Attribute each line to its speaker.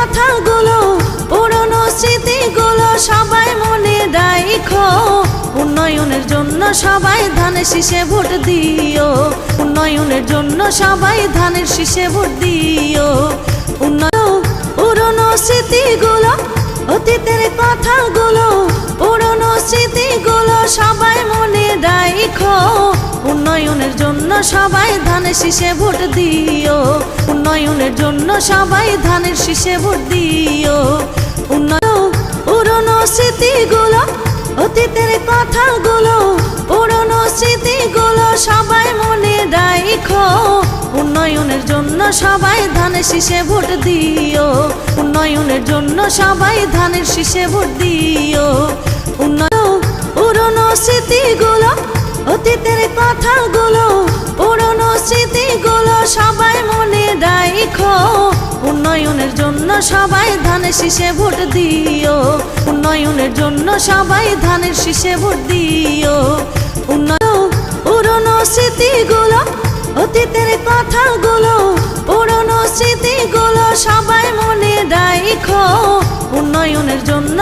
Speaker 1: কথাগুলো, পুরনো স্মৃতিগুলো সবাই মনে রাখো উন্নয়নের জন্য সবাই ধানের শীষে ভোট দিও। উন্নয়নের জন্য সবাই ধানের শীষে ভোট দিও। উন্নয়ন, পুরনো স্মৃতিগুলো, অতীতের কথাগুলো, পুরনো স্মৃতিগুলো সবাই মনে রাখো উন্নয়নের জন্য সবাই ধানের শীষে ভোট দিও। সবাই ধানের শীষে ভোট দিও। উন্নয়ন পুরনো স্মৃতিগুলো, অতীতের কথাগুলো, পুরনো স্মৃতিগুলো সবাই মনে রাখো উন্নয়নের জন্য সবাই ধানের শীষে ভোট দিও। উন্নয়নের জন্য সবাই ধানের শীষে ভোট দিও। উন্নয়ন পুরনো স্মৃতিগুলো, অতীতের কথাগুলো, পুরনো স্মৃতিগুলো সবাই মনে রাখো উন্নয়নের জন্য সবাই ধানের শীষে ভোট দিও। উন্নয়নের জন্য সবাই ধানের শীষে ভোট দিও। উন্নয়ন পুরনো স্মৃতিগুলো, অতীতের কথাগুলো, পুরনো স্মৃতিগুলো সবাই মনে রাখো উন্নয়নের জন্য